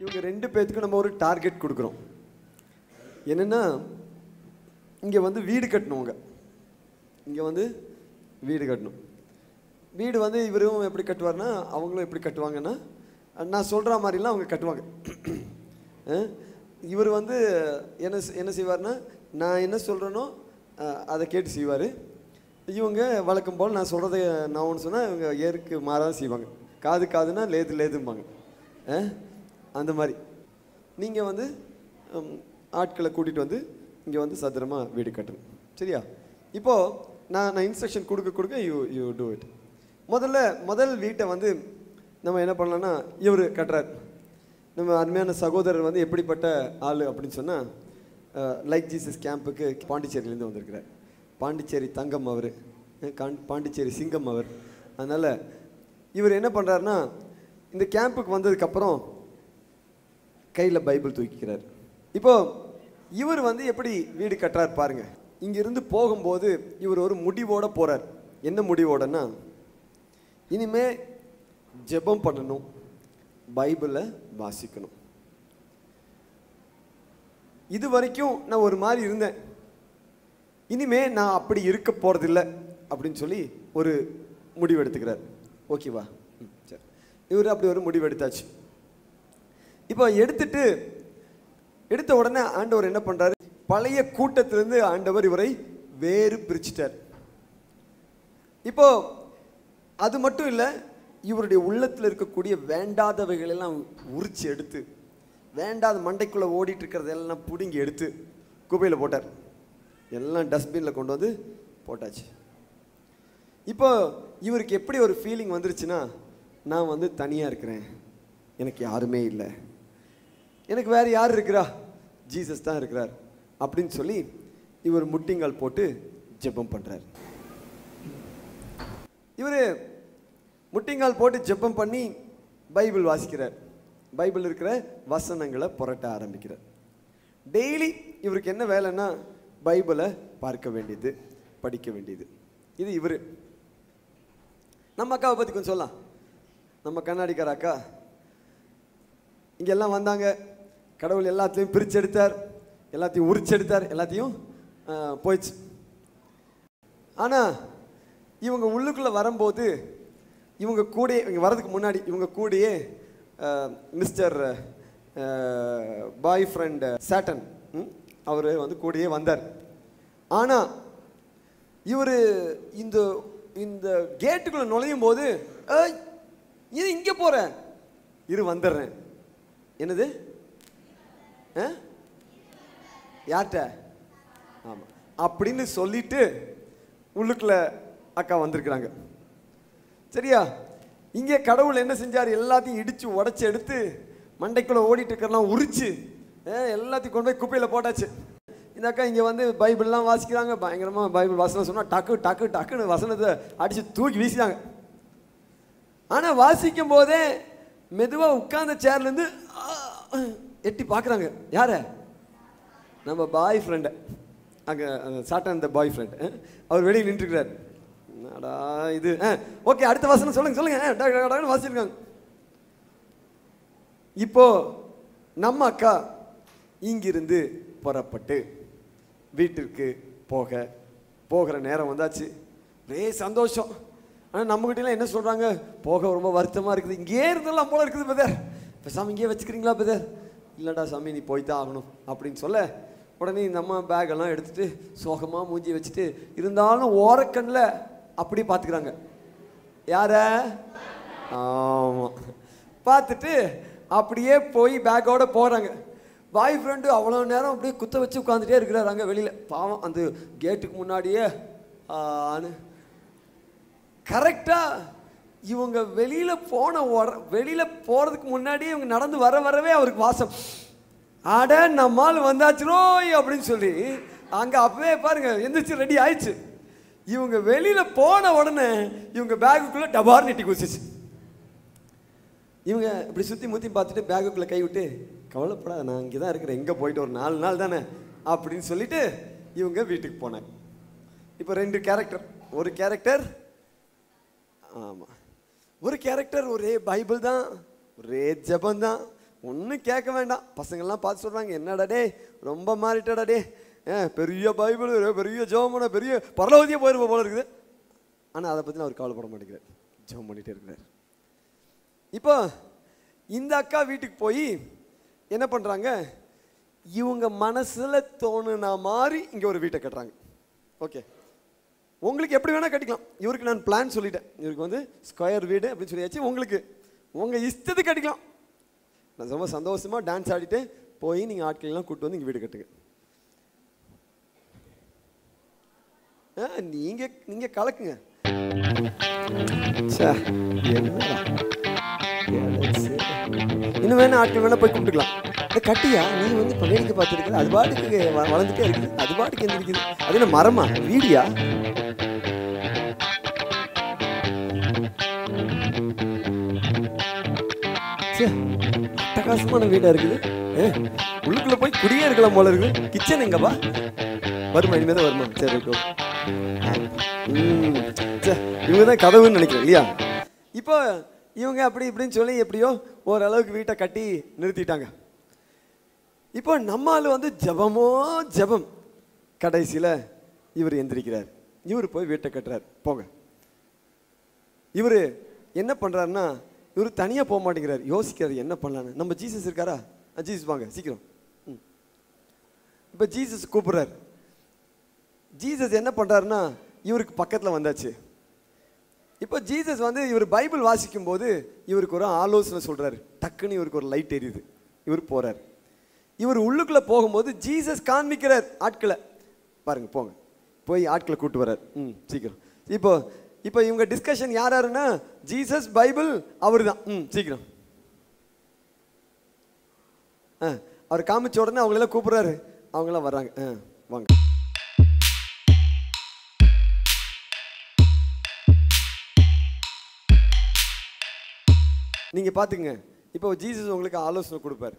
இவங்க ரெண்டு பேர்த்துக்கும் நம்ம ஒரு டார்கெட் கொடுக்குறோம். என்னன்னா இங்கே வந்து வீடு கட்டணுங்க இங்கே வந்து வீடு கட்டணும். வீடு வந்து இவரும் எப்படி கட்டுவார்னா அவங்களும் எப்படி கட்டுவாங்கன்னா நான் சொல்கிற மாதிரிலாம் அவங்க கட்டுவாங்க. இவர் வந்து என்ன என்ன செய்வார்னா நான் என்ன சொல்கிறேனோ அதை கேட்டு செய்வார். இவங்க வழக்கம் போல் நான் சொல்கிறத நான் ஒன்று சொன்னால் இவங்க ஏருக்கு மாறாக செய்வாங்க. காது காதுனா லேது லேதும்பாங்க. அந்த மாதிரி. நீங்கள் வந்து ஆட்களை கூட்டிகிட்டு வந்து இங்கே வந்து சத்திரமாக வீடு கட்டணும். சரியா? இப்போது நான் நான் இன்ஸ்ட்ரக்ஷன் கொடுக்க கொடுக்க யூ யூ டூ இட் முதல்ல முதல் வீட்டை வந்து நம்ம என்ன பண்ணலான்னா இவர் கட்டுறார். நம்ம அருமையான சகோதரர் வந்து எப்படிப்பட்ட ஆள் அப்படின்னு சொன்னால் லைக் ஜீசஸ் கேம்புக்கு பாண்டிச்சேரியிலேருந்து வந்திருக்கிறார். பாண்டிச்சேரி தங்கம் அவர் பாண்டிச்சேரி சிங்கம் அவர். அதனால் இவர் என்ன பண்ணுறாருன்னா இந்த கேம்புக்கு வந்ததுக்கப்புறம் கையில் பைபிள் தூக்கிக்கிறார். இப்போ இவர் வந்து எப்படி வீடு கட்டுறார் பாருங்கள் இங்கிருந்து போகும்போது இவர் ஒரு முடிவோடு போகிறார் என்ன முடிவோடன்னா இனிமேல் ஜெபம் பண்ணணும். பைபிளை வாசிக்கணும். இது வரைக்கும் நான் ஒரு மாதிரி இருந்தேன். இனிமே நான் அப்படி இருக்க போகிறதில்ல அப்படின்னு சொல்லி ஒரு முடிவு எடுத்துக்கிறார். ஓகேவா ம், சரி. இவர் அப்படி ஒரு முடிவு எடுத்தாச்சு. இப்போ எடுத்துட்டு எடுத்த உடனே ஆண்டவர் என்ன பண்ணுறாரு பழைய கூட்டத்திலிருந்து ஆண்டவர் இவரை வேறு பிரிச்சிட்டார். இப்போ அது மட்டும் இல்லை இவருடைய உள்ளத்தில் இருக்கக்கூடிய வேண்டாதவைகளெல்லாம் உரிச்சு எடுத்து வேண்டாத மண்டைக்குள்ளே ஓடிட்டு இருக்கிறதெல்லாம் பிடுங்கி எடுத்து குப்பையில் போட்டார். எல்லாம் டஸ்ட்பினில் கொண்டு வந்து போட்டாச்சு. இப்போ இவருக்கு எப்படி ஒரு ஃபீலிங் வந்துருச்சுன்னா நான் வந்து தனியாக இருக்கிறேன். எனக்கு யாருமே இல்லை. எனக்கு வேறு யார் இருக்கிறா? ஜீசஸ் தான் இருக்கிறார். அப்படின்னு சொல்லி இவர் முட்டிங்கால் போட்டு ஜெபம் பண்ணுறார் இவர் முட்டிங்கால் போட்டு ஜெபம் பண்ணி பைபிள் வாசிக்கிறார். பைபிள் இருக்கிற வசனங்களை புரட்ட ஆரம்பிக்கிறார். டெய்லி இவருக்கு என்ன வேலைன்னா பைபிளை பார்க்க வேண்டியது படிக்க வேண்டியது. இது இவர். நம்ம அக்காவை பற்றி கொஞ்சம் சொல்லலாம். நம்ம கண்ணாடிக்கார அக்கா இங்கெல்லாம் வந்தாங்க. கடவுள் எல்லாத்தையும் பிரிச்செடுத்தார். எல்லாத்தையும் உரிச்செடுத்தார். எல்லாத்தையும் போயிடுச்சு. ஆனால் இவங்க உள்ளுக்குள்ளே வரும்போது இவங்க கூடயே இவங்க வரதுக்கு முன்னாடி இவங்க கூடயே மிஸ்டர் பாய் ஃப்ரெண்டு சேட்டன் அவர் வந்து கூடயே வந்தார். ஆனால் இவர் இந்த இந்த கேட்டுக்குள்ளே நுழையும் போது இது இங்கே போகிற இரு வந்துடுறேன். என்னது? ஆ? யார்கிட்ட? ஆமாம் அப்படின்னு சொல்லிட்டு உள்ளுக்குள்ள அக்கா வந்திருக்கிறாங்க. சரியா? இங்கே கடவுள் என்ன செஞ்சார்? எல்லாத்தையும் இடித்து உடச்சி எடுத்து மண்டைக்குள்ளே ஓடிட்டு இருக்கிறலாம் உரிச்சு எல்லாத்தையும் கொண்டு போய் குப்பையில் போட்டாச்சு. இந்த அக்கா இங்கே வந்து பைபிள்லாம் வாசிக்கிறாங்க. பயங்கரமாக பைபிள் வசனம் சொன்னால் டக்கு டக்கு டக்குன்னு வசனத்தை அடித்து தூக்கி வீசினாங்க. ஆனால் வாசிக்கும் போதே மெதுவாக உட்கார்ந்த சேர்லேருந்து எட்டி பார்க்குறாங்க யார? நம்ம பாய் ஃப்ரெண்டை அங்கே சாட்டன் இந்த பாய் ஃப்ரெண்ட் அவர் வெளியே நின்றுக்கிறார். என்னடா இது? ஓகே அடுத்த வசனம் சொல்லுங்க சொல்லுங்க. வாசிருக்காங்க இப்போ நம்ம அக்கா இங்கிருந்து புறப்பட்டு வீட்டிற்கு போக போகிற நேரம் வந்தாச்சு. ஒரே சந்தோஷம். ஆனால் நம்மகிட்டலாம் என்ன சொல்கிறாங்க போக ரொம்ப வருத்தமாக இருக்குது. இங்கே இருந்தெல்லாம் போல இருக்குது வெதை இப்போ சாமி இங்கேயே வச்சுக்கிறீங்களா பிரதர் இல்லைடா சாமி நீ போய் தான் ஆகணும் அப்படின்னு சொல்ல உடனே இந்த அம்மா பேக்கெல்லாம் எடுத்துகிட்டு எடுத்துட்டு சோகமாக மூஞ்சி வச்சுட்டு இருந்தாலும் ஓரக்கண்ணில் அப்படி பார்த்துக்கிறாங்க யார? ஆமாம் பார்த்துட்டு அப்படியே போய் பேக்கோட போகிறாங்க பாய் ஃப்ரெண்டு அவ்வளோ நேரம் அப்படியே குத்த வச்சு உட்காந்துட்டே இருக்கிறாரு அங்கே வெளியில். பாவம் அந்த கேட்டுக்கு முன்னாடியே கரெக்டாக இவங்க வெளியில் போன வர வெளியில் போகிறதுக்கு முன்னாடியே இவங்க நடந்து வர வரவே அவருக்கு வாசம். அட நம்மால் வந்தாச்சுரோய் அப்படின்னு சொல்லி அங்கே அப்பவே பாருங்கள் எந்திரிச்சு ரெடி ஆயிடுச்சு. இவங்க வெளியில் போன உடனே இவங்க பேக்குக்குள்ளே டபார் நெட்டி குதிச்சிச்சு. இவங்க இப்படி சுற்றி முற்றி பார்த்துட்டு பேக்குக்குள்ளே கை விட்டு கவலைப்படாத நான் இங்கே தான் இருக்கிறேன். எங்கே போயிட்டு ஒரு நாலு நாள் தானே? அப்படின்னு சொல்லிட்டு இவங்க வீட்டுக்கு போனாங்க. இப்போ ரெண்டு கேரக்டர் ஒரு கேரக்டர் ஆமாம் ஒரு கேரக்டர் ஒரே பைபிள் தான் ஒரே ஜெபம் தான். ஒன்றும் கேட்க வேண்டாம். பசங்கள்லாம் பார்த்து சொல்கிறாங்க என்னடா டே ரொம்ப மாறிட்டடா டே ஏன் பெரிய பைபிள் பெரிய ஜெபம் பெரிய பரலவதியே போயிருப்ப போல இருக்குது. ஆனால் அதை பற்றி அவர் கவலைப்பட மாட்டேங்கிறார். ஜெபம் பண்ணிகிட்டே இருக்கிறார். இப்போ இந்த அக்கா வீட்டுக்கு போய் என்ன பண்ணுறாங்க இவங்க மனசில் தோணுன மாதிரி இங்கே ஒரு வீட்டை கட்டுறாங்க. ஓகே. உங்களுக்கு எப்படி வேணால் கட்டிக்கலாம். இவருக்கு நான் பிளான் சொல்லிட்டேன். இவருக்கு வந்து ஸ்கொயர் வீடு அப்படின்னு சொல்லியாச்சு. உங்களுக்கு உங்கள் இஷ்டத்துக்கு கட்டிக்கலாம். நான் ரொம்ப சந்தோஷமாக டான்ஸ் ஆடிட்டு போய் நீங்கள் ஆட்கள்லாம் கூப்பிட்டு வந்து இங்கே வீடு கட்டுங்க. ஆ நீங்கள் நீங்கள் கலக்குங்க. இன்னும் வேணா ஆட்கள் வேணா போய் கும்பிட்டுக்கலாம். இந்த கட்டியா? நீ வந்து இப்போ வேடிக்கை பார்த்துருக்குற? அது பாட்டுக்கு வ- வளர்ந்துட்டே இருக்குது அது பாட்டுக்கு எந்திரிக்குது. அது என்ன மரமா? வீடியா? அட்டகாசமான வீடா இருக்குது. உள்ளுக்குள்ள போய் குடியே இருக்கலாம் போல இருக்குது. கிச்சன் எங்கப்பா? வருமா இனிமேதான் வருமா? சரி ஓகே இவங்க தான் கதவுன்னு நினைக்கிறேன் இல்லையா? இப்போ இவங்க அப்படி இப்படின்னு சொல்லி எப்படியோ ஓரளவுக்கு வீட்டை கட்டி நிறுத்திட்டாங்க. இப்போ நம்ம ஆளு வந்து ஜெபமோ ஜெபம். கடைசியில் இவர் எந்திரிக்கிறார். இவர் போய் வீட்டை கட்டுறார். போங்க. இவர் என்ன பண்ணுறாருன்னா இவர் தனியாக போக மாட்டேங்கிறார். யோசிக்கிறார் என்ன பண்ணலான்னு நம்ம ஜீசஸ் இருக்காரா? ஜீசஸ் வாங்க சீக்கிரம். இப்போ ஜீசஸ் கூப்பிடுறாரு. ஜீசஸ் என்ன பண்ணுறாருன்னா இவருக்கு பக்கத்தில் வந்தாச்சு. இப்போ ஜீசஸ் வந்து இவர் பைபிள் வாசிக்கும் போது இவருக்கு ஒரு ஆலோசனை சொல்கிறாரு டக்குன்னு இவருக்கு ஒரு லைட் எரியுது. இவர் போகிறார் இவர் உள்ளுக்குள்ளே போகும்போது ஜீசஸ் காண்பிக்கிறார் ஆட்களை. பாருங்க போங்க. போய் ஆட்களை கூட்டு வர்றார். ம் சீக்கிரம். இப்போ இப்போ இவங்க டிஸ்கஷன் யார் யாருன்னா ஜீசஸ் பைபிள் அவர் தான் ம் சீக்கிரம். ஆ அவர் காமிச்ச உடனே அவங்களெல்லாம் கூப்பிட்றாரு. அவங்களாம் வர்றாங்க. ஆ வாங்க. நீங்கள் பார்த்துங்க இப்போ ஜீசஸ் உங்களுக்கு ஆலோசனை கொடுப்பார்.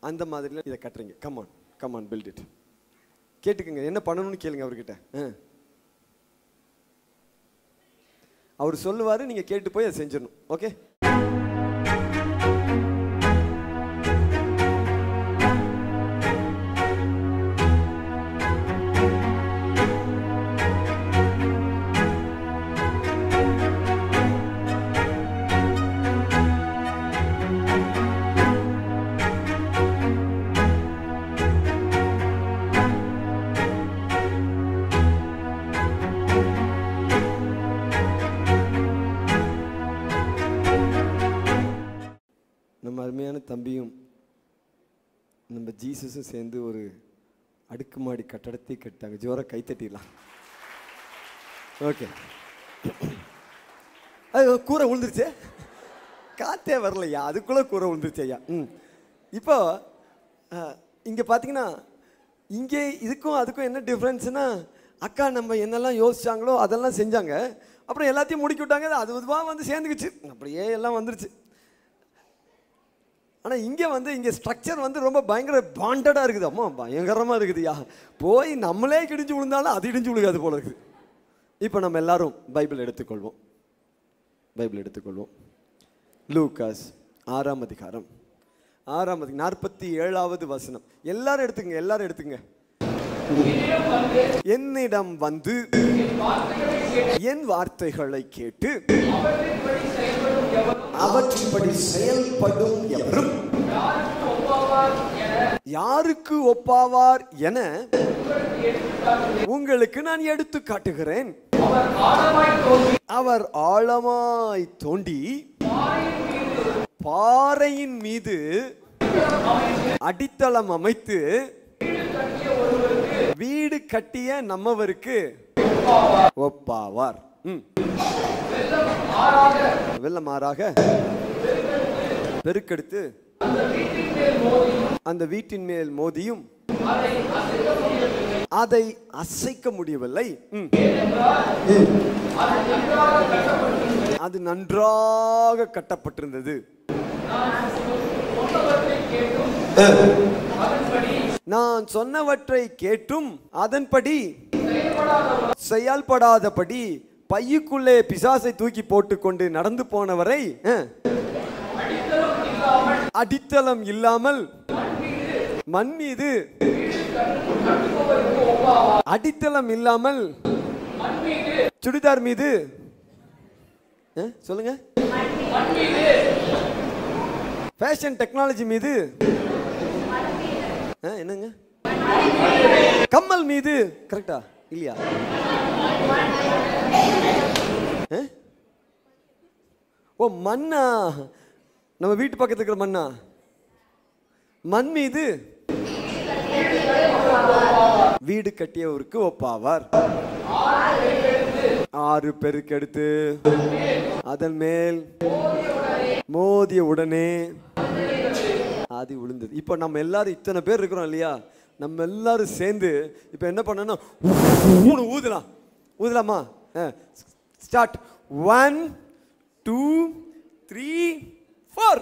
அந்த மாதிரிலாம் இதை கட்டுறீங்க. கமான் கமான் பில்ட் இட் கேட்டுக்கோங்க. என்ன பண்ணணும்னு கேளுங்க அவர்கிட்ட. ஆ. அவர் சொல்லுவார் நீங்கள் கேட்டு போய் அதை செஞ்சிடணும். ஓகே தம்பியும் நம்ம ஜீசஸும் சேர்ந்து ஒரு அடுக்குமாடி கட்டடத்தை கட்டாங்க ஜோரா கைத்தட்டிடலாம் ஓகே. அது கூரை விழுந்துருச்சு. காத்தே வரலையா? அதுக்குள்ளே கூரை விழுந்துருச்சு ஐயா. ம். இப்போ இங்கே பார்த்தீங்கன்னா இங்கே இதுக்கும் அதுக்கும் என்ன டிஃப்ரென்ஸ்னால் அக்கா நம்ம என்னெல்லாம் யோசிச்சாங்களோ அதெல்லாம் செஞ்சாங்க. அப்புறம் எல்லாத்தையும் முடிக்கி விட்டாங்க. அது அதுவாக வந்து சேர்ந்துக்குச்சு. அப்படியே எல்லாம் வந்துருச்சு. ஆனால் இங்கே வந்து இங்கே ஸ்ட்ரக்சர் வந்து ரொம்ப பயங்கர பாண்டடாக இருக்குது. அம்மா பயங்கரமாக இருக்குதுயா போய் நம்மளே கிடிஞ்சு விழுந்தாலும் அது இடிஞ்சு விழுகாது போல இருக்குது. இப்போ நம்ம எல்லாரும் பைபிள் எடுத்துக்கொள்வோம். பைபிள் எடுத்துக்கொள்வோம். லூகாஸ் ஆறாம் அதிகாரம். ஆறாம் அதிகாரம் நாற்பத்தி ஏழாவது வசனம். எல்லாரும் எடுத்துங்க எல்லாரும் எடுத்துங்க. என்னிடம் வந்து என் வார்த்தைகளை கேட்டு அவற்றின்படி செயல்படும் எவரும் யாருக்கு ஒப்பாவார் என உங்களுக்கு நான் எடுத்து காட்டுகிறேன். அவர் ஆழமாய் தோண்டி பாறையின் மீது அடித்தளம் அமைத்து வீடு கட்டிய நம்மவருக்கு ஒப்பாவார். ம். வெள்ளமாறாக பெருக்கெடுத்து அந்த வீட்டின் மேல் மோதியும் அதை அசைக்க முடியவில்லை. அது நன்றாக கட்டப்பட்டிருந்தது. நான் சொன்னவற்றை கேட்டும் அதன்படி செயல்படாதபடி பையுக்குள்ளே பிசாசை தூக்கி போட்டுக்கொண்டு நடந்து போனவரை அடித்தளம் இல்லாமல் மண் மீது அடித்தளம் இல்லாமல் சுடிதார் மீது சொல்லுங்க. ஃபேஷன் டெக்னாலஜி மீது என்னங்க? கம்மல் மீது கரெக்டா இல்லையா? ஓ மண்ணா? நம்ம வீட்டு பக்கத்தில் இருக்கிற மண்ணா? மண் மீது வீடு கட்டியவருக்கு ஒப்பாவார். ஆறு பெருக்கெடுத்து அதன் மேல் மோதிய உடனே ஆதி விழுந்தது இப்போ நம்ம எல்லாரும் இத்தனை பேர் இருக்கிறோம் இல்லையா? நம்ம எல்லாரும் சேர்ந்து இப்போ என்ன பண்ணணும் மூணு ஊதலாம். ஊதலாமா? Start one two three four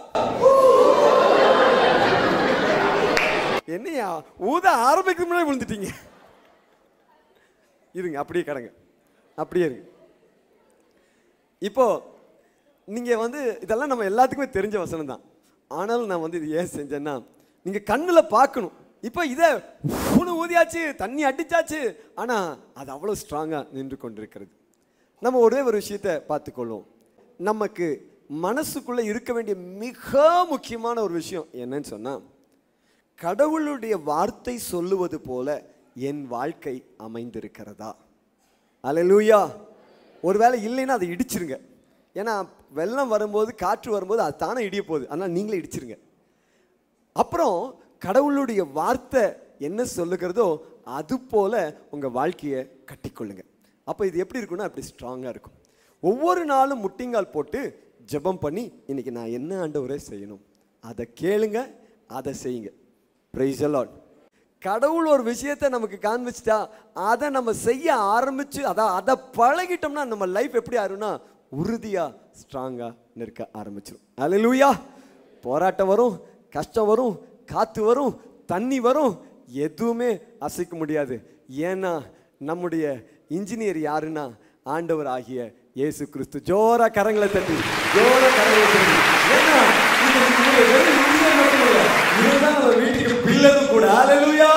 என்னையா? ஊத ஆரம்பிக்க முன்னாடி விழுந்துட்டீங்க. இருங்க அப்படியே கடங்க. அப்படியே இருங்க. இப்போ நீங்கள் வந்து இதெல்லாம் நம்ம எல்லாத்துக்குமே தெரிஞ்ச வசனம் தான். ஆனாலும் நான் வந்து இது ஏன் செஞ்சேன்னா நீங்கள் கண்ணில் பார்க்கணும். இப்போ இதை ஊனு ஊதியாச்சு தண்ணி அடிச்சாச்சு ஆனால் அது அவ்வளோ ஸ்ட்ராங்காக நின்று கொண்டிருக்கிறது. நம்ம ஒரே ஒரு விஷயத்தை பார்த்துக்கொள்வோம். நமக்கு மனசுக்குள்ளே இருக்க வேண்டிய மிக முக்கியமான ஒரு விஷயம் என்னன்னு சொன்னால் கடவுளுடைய வார்த்தை சொல்லுவது போல என் வாழ்க்கை அமைந்திருக்கிறதா? அலலூயா ஒருவேளை இல்லைன்னா அதை இடிச்சிருங்க. ஏன்னா வெள்ளம் வரும்போது காற்று வரும்போது அது தானே இடிய போகுது. அதனால் நீங்களே இடிச்சிருங்க. அப்புறம் கடவுளுடைய வார்த்தை என்ன சொல்லுகிறதோ அது போல உங்கள் வாழ்க்கையை கட்டிக்கொள்ளுங்க. அப்போ இது எப்படி இருக்கும்னா அப்படி ஸ்ட்ராங்காக இருக்கும். ஒவ்வொரு நாளும் முட்டிங்கால் போட்டு ஜெபம் பண்ணி இன்றைக்கி நான் என்ன ஆண்டவரே செய்யணும்? அதை கேளுங்க அதை செய்யுங்க. ப்ரைஸ் அலாட் கடவுள் ஒரு விஷயத்தை நமக்கு காண்பிச்சிட்டா அதை நம்ம செய்ய ஆரம்பித்து அதான் அதை பழகிட்டோம்னா நம்ம லைஃப் எப்படி ஆயிரும்னா உறுதியாக ஸ்ட்ராங்காக நிற்க ஆரம்பிச்சிடும் அல்லேலூயா போராட்டம் வரும் கஷ்டம் வரும் காற்று வரும் தண்ணி வரும் எதுவுமே அசைக்க முடியாது. ஏன்னா நம்முடைய இன்ஜினியர் யாருன்னா ஆண்டவர் ஆகிய இயேசு கிறிஸ்து. ஜோரா கரங்களை தட்டி. ஜோரா கரங்களை தட்டி. வீட்டுக்கு பில்லரும் கூட. அல்லேலூயா